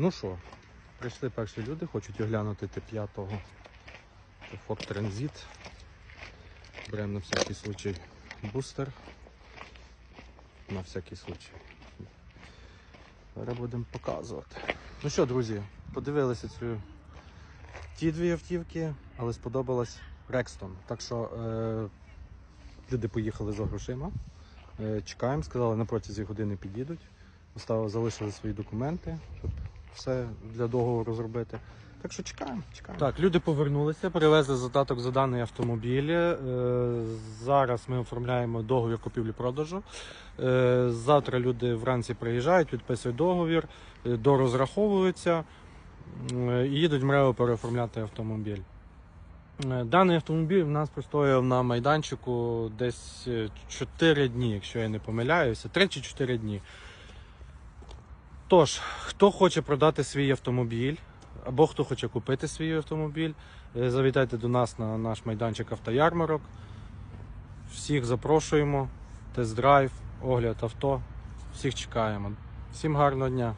Ну що, прийшли перші люди, хочуть оглянути Т5 Ford Transit. Беремо на всякий случай бустер. На всякий случай. Зараз будемо показувати. Ну що, друзі, подивилися цю ті дві автівки, але сподобалась Рекстон. Так що е, люди поїхали за грошима. Е, чекаємо, сказали, на протязі години. Оставили, залишили свої документи, щоб все для договору зробити. Так що чекаємо, чекаємо. Так, люди повернулися, привезли задаток за даний автомобіль. Е, зараз ми оформляємо договір купівлі-продажу. Е, завтра люди вранці приїжджають, підписують договір, е, дорозраховуються е, і їдуть в МРЕО переоформляти автомобіль. Даний автомобіль в нас простояв на майданчику десь е, 4 дні, якщо я не помиляюся, 3 чи 4 дні. Тож, хто хоче продати свій автомобіль, або хто хоче купити свій автомобіль, е, завітайте до нас на наш майданчик автоярмарок. Всіх запрошуємо. Тест-драйв, огляд авто. Всіх чекаємо. Всім гарного дня!